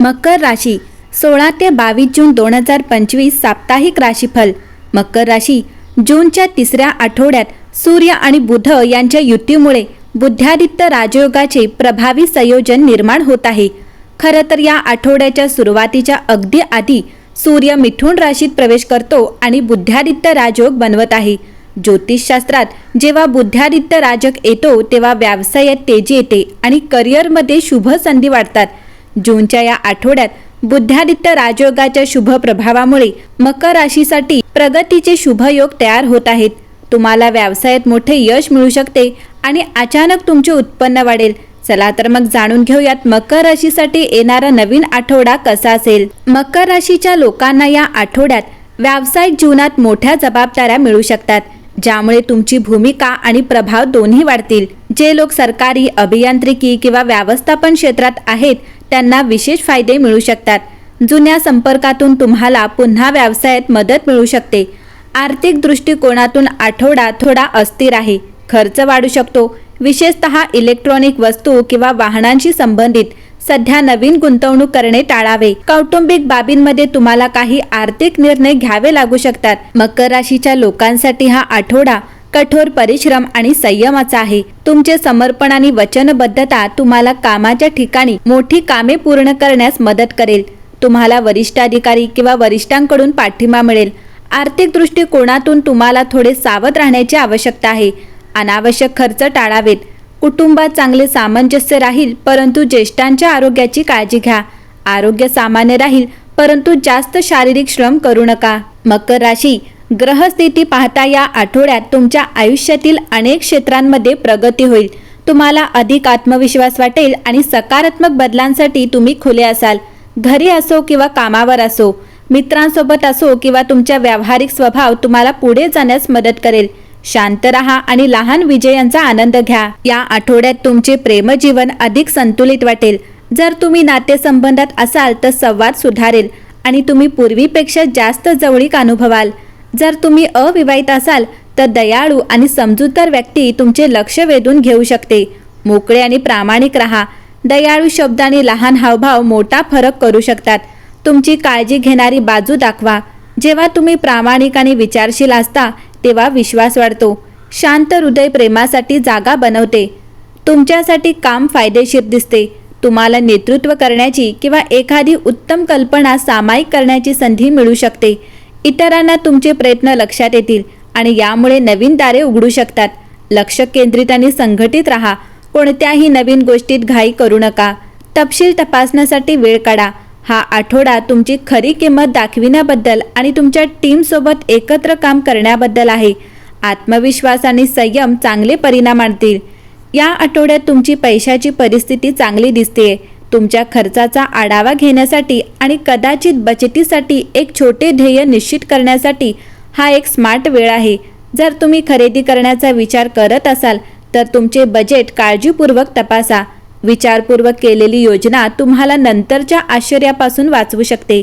मकर राशी सोळा ते बावीस जून दोन हजार पंचवीस साप्ताहिक राशीफल. मकर राशी जूनच्या तिसऱ्या आठवड्यात सूर्य आणि बुध यांच्या युतीमुळे बुद्ध्यादित्य राजयोगाचे प्रभावी संयोजन निर्माण होत आहे. खरं तर या आठवड्याच्या सुरुवातीच्या अगदी आधी सूर्य मिथुन राशीत प्रवेश करतो आणि बुद्ध्यादित्य राजयोग बनवत आहे. ज्योतिषशास्त्रात जेव्हा बुद्ध्यादित्य राजक येतो तेव्हा व्यवसायात तेजी येते आणि करिअरमध्ये शुभ संधी वाढतात. जूनच्या या आठवड्यात बुद्ध्यादित्य राजयोगाच्या शुभ प्रभावामुळे मकर राशीसाठी प्रगतीचे शुभयोग तयार होत आहेत. तुम्हाला व्यवसायात मोठे यश मिळू शकते आणि अचानक तुमचे उत्पन्न वाढेल. चला तर मग जाणून घेऊयात मकर राशीसाठी येणारा नवीन आठवडा कसा असेल. मकर राशीच्या लोकांना या आठवड्यात व्यावसायिक जीवनात मोठ्या जबाबदाऱ्या मिळू शकतात. ज्यामुळे तुमची भूमिका आणि प्रभाव दोन्ही वाढतील. जे लोक सरकारी अभियांत्रिकी किंवा व्यवस्थापन क्षेत्रात आहेत त्यांना विशेष फायदे मिळू शकतात. जुन्या संपर्कातून तुम्हाला पुन्हा व्यवसायात मदत मिळू शकते. आर्थिक दृष्टिकोनातून आठवडा थोडा अस्थिर आहे. खर्च वाढू शकतो. विशेषतः इलेक्ट्रॉनिक वस्तू किंवा वाहनांशी संबंधित सध्या नवीन गुंतवणूक करणे टाळावे. कौटुंबिक बाबींमध्ये तुम्हाला काही आर्थिक निर्णय घ्यावे लागू शकतात. मकर राशीच्या लोकांसाठी हा आठवडा कठोर परिश्रम आणि संयमाचा आहे. तुमचे समर्पण आणि वचनबद्धता तुम्हाला कामाच्या ठिकाणी मोठी कामे पूर्ण करण्यास मदत करेल. तुम्हाला वरिष्ठ अधिकारी किंवा वरिष्ठांकडून पाठिंबा मिळेल. आर्थिक दृष्टिकोनातून तुम्हाला थोडे सावध राहण्याची आवश्यकता आहे. अनावश्यक खर्च टाळावेत. कुटुंबात चांगले सामंजस्य राहील परंतु ज्येष्ठांच्या आरोग्याची काळजी घ्या. आरोग्य सामान्य राहील परंतु जास्त शारीरिक श्रम करू नका. मकर राशी ग्रहस्थिती पाहता या आठवड्यात तुमच्या आयुष्यातील अनेक क्षेत्रांमध्ये प्रगती होईल. तुम्हाला अधिक आत्मविश्वास वाटेल आणि सकारात्मक बदलांसाठी तुम्ही खुले असाल. घरी असो किंवा कामावर असो मित्रांसोबत असो किंवा तुमच्या व्यावहारिक स्वभाव तुम्हाला पुढे जाण्यास मदत करेल. शांत रहा आणि लहान विजयांचा आनंद घ्या. या आठवड्यात तुमचे प्रेमजीवन अधिक संतुलित वाटेल. जर तुम्ही नातेसंबंधात असाल तर संवाद सुधारेल आणि तुम्ही पूर्वीपेक्षा जास्त जवळीक अनुभवाल. जर तुम्ही अविवाहित असाल तर दयाळू आणि समजूतदार व्यक्ती तुमचे लक्ष वेधून घेऊ शकते. मोकळे आणि प्रामाणिक राहा. दयाळू शब्द आणि लहान हावभाव मोठा फरक करू शकतात. तुमची काळजी घेणारी बाजू दाखवा. जेव्हा तुम्ही प्रामाणिक आणि विचारशील असता तेव्हा विश्वास वाढतो. शांत हृदय प्रेमासाठी जागा बनवते. तुमच्यासाठी काम फायदेशीर दिसते. तुम्हाला नेतृत्व करण्याची किंवा एखादी उत्तम कल्पना सामायिक करण्याची संधी मिळू शकते. इतरांना तुमचे प्रयत्न लक्षात येतील आणि यामुळे नवीन दारे उघडू शकतात. लक्ष केंद्रित आणि संघटित राहा. कोणत्याही नवीन गोष्टीत घाई करू नका. तपशील तपासण्यासाठी वेळ काढा. हा आठवडा तुमची खरी किंमत दाखविण्याबद्दल आणि तुमच्या टीमसोबत एकत्र काम करण्याबद्दल आहे. आत्मविश्वास आणि संयम चांगले परिणाम आणतील. या आठवड्यात तुमची पैशाची परिस्थिती चांगली दिसते तुमच्या खर्चाचा आढावा घेण्यासाठी आणि कदाचित बचतीसाठी एक छोटे ध्येय निश्चित करण्यासाठी हा एक स्मार्ट वेळ आहे. जर तुम्ही खरेदी करण्याचा विचार करत असाल तर तुमचे बजेट काळजीपूर्वक तपासा. विचारपूर्वक केलेली योजना तुम्हाला नंतरच्या आश्चर्यापासून वाचवू शकते.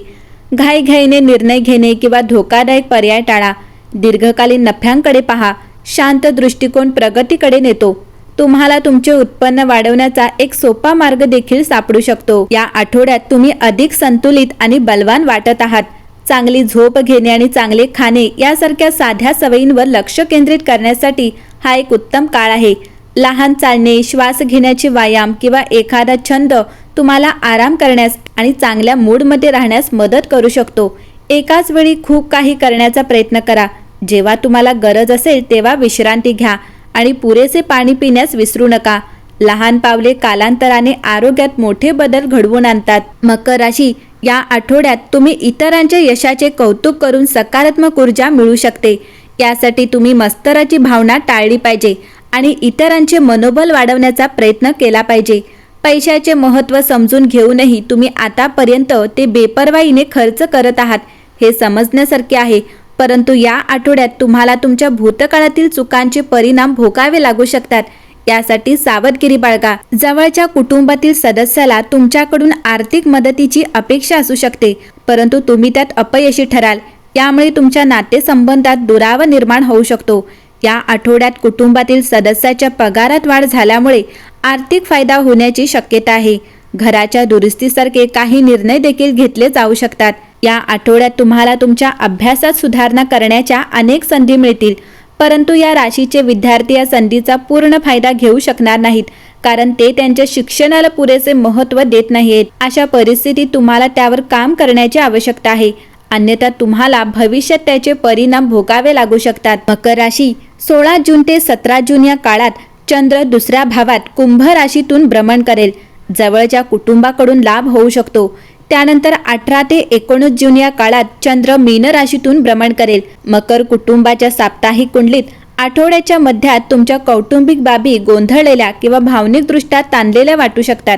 घाईघाईने निर्णय घेणे किंवा धोकादायक पर्याय टाळा. दीर्घकालीन नफ्यांकडे पहा. शांत दृष्टिकोन प्रगतीकडे नेतो. तुम्हाला तुमचे उत्पन्न वाढवण्याचा एक सोपा मार्ग देखील सापडू शकतो. या आठवड्यात तुम्ही अधिक संतुलित आणि बलवान वाटत आहात. चांगली झोप घेणे आणि चांगले खाणे यासारख्या साध्या सवयींवर लक्ष केंद्रित करण्यासाठी हा एक उत्तम काळ आहे. लहान चालणे श्वास घेण्याचे व्यायाम किंवा एखादा छंद तुम्हाला आराम करण्यास आणि चांगल्या मूडमध्ये राहण्यास मदत करू शकतो. एकाच वेळी खूप काही करण्याचा प्रयत्न करा. जेव्हा तुम्हाला गरज असेल तेव्हा विश्रांती घ्या. आणि पुरेसे पाणी पिण्यास विसरू नका. लहान पावले कालांतराने आरोग्यात मोठे बदल घडवून आणतात. मकर राशी या आठवड्यात तुम्ही इतरांच्या यशाचे कौतुक करून सकारात्मक ऊर्जा मिळू शकते. यासाठी तुम्ही मस्तराची भावना टाळली पाहिजे आणि इतरांचे मनोबल वाढवण्याचा प्रयत्न केला पाहिजे. पैशाचे महत्त्व समजून घेऊनही तुम्ही आतापर्यंत ते बेपर्वाईने खर्च करत आहात हे समजण्यासारखे आहे. परंतु या आठवड्यात तुम्हाला तुमच्या भूतकाळातील चुकांचे परिणाम भोगावे लागू शकतात. यासाठी सावधगिरी बाळगा. जवळच्या कुटुंबातील सदस्याला तुमच्याकडून आर्थिक मदतीची अपेक्षा असू शकते परंतु तुम्ही त्यात अपयशी ठराल. यामुळे तुमच्या नातेसंबंधात दुरावा निर्माण होऊ शकतो. या आठवड्यात कुटुंबातील सदस्याच्या पगारात वाढ झाल्यामुळे आर्थिक फायदा होण्याची शक्यता आहे. घराच्या दुरुस्तीसारखे काही निर्णय देखील घेतले जाऊ शकतात. या आठवड्यात तुम्हाला तुमच्या अभ्यासात सुधारणा करण्याच्या अनेक संधी मिळतील. परंतु या राशीचे विद्यार्थी या संधीचा पूर्ण फायदा घेऊ शकणार नाहीत कारण ते त्यांच्या शिक्षणाला पुरेसे महत्त्व देत नाहीत. अशा परिस्थितीत तुम्हाला त्यावर काम करण्याची आवश्यकता आहे. अन्यथा तुम्हाला भविष्यात त्याचे परिणाम भोगावे लागू शकतात. मकर राशी सोळा जून ते सतरा जून या काळात चंद्र दुसऱ्या भावात कुंभ राशीतून भ्रमण करेल. जवळच्या कुटुंबाकडून लाभ होऊ शकतो. त्यानंतर अठरा ते एकोणीस जून या काळात चंद्र मीन राशीतून भ्रमण करेल. मकर कुटुंबाच्या साप्ताहिक कुंडलीत आठवड्याच्या मध्यात तुमच्या कौटुंबिक बाबी गोंधळलेल्या किंवा भावनिकदृष्ट्या ताणलेल्या वाटू शकतात.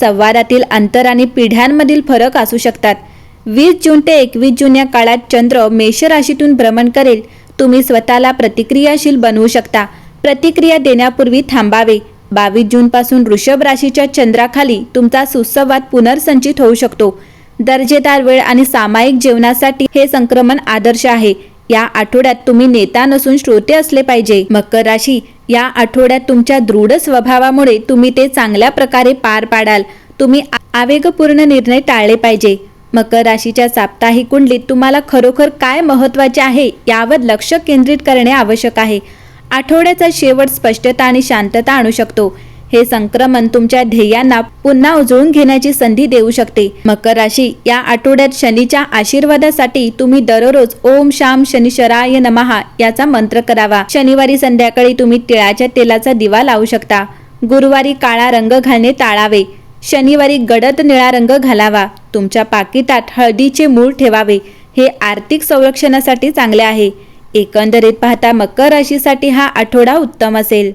संवादातील अंतर आणि पिढ्यांमधील फरक असू शकतात. वीस जून ते एकवीस जून या काळात चंद्र मेष राशीतून भ्रमण करेल. तुम्ही स्वतःला प्रतिक्रियाशील बनवू शकता. प्रतिक्रिया देण्यापूर्वी थांबावे. बावीस जूनपासून ऋषभ वृषभ राशीच्या चंद्राखाली तुमचा सुसंवाद पुनर्संचित होऊ शकतो. दर्जेदार वेळ आणि सामायिक जेवणासाठी हे संक्रमण आदर्श आहे. या आठवड्यात तुम्ही नेता नसून श्रोते असले पाहिजे. मकर राशी या आठवड्यात तुमच्या दृढ स्वभावामुळे तुम्ही ते चांगल्या प्रकारे पार पाडाल. तुम्ही आवेगपूर्ण निर्णय टाळले पाहिजे. मकर राशीच्या साप्ताहिक कुंडलीत तुम्हाला खरोखर काय महत्त्वाचे आहे यावर लक्ष केंद्रित करणे आवश्यक आहे. आठवड्याचा शेवट स्पष्टता आणि शांतता आणू शकतो. हे संक्रमण तुमच्या ध्येयांना पुन्हा उजळून घेण्याची संधी देऊ शकते. मकर राशी या आठवड्यात शनीच्या आशीर्वादासाठी तुम्ही दररोज ओम शाम शनिशराय नमहा याचा मंत्र करावा. शनिवारी संध्याकाळी तुम्ही तिळाच्या तेलाचा दिवा लावू शकता. गुरुवारी काळा रंग घालणे टाळावे. शनिवारी गडद निळा रंग घालावा. तुमच्या पाकिटात हळदीचे मूळ ठेवावे. हे आर्थिक संरक्षणासाठी चांगले आहे. एकंदरीत पाहता मकर राशीसाठी हा आठवडा उत्तम असेल.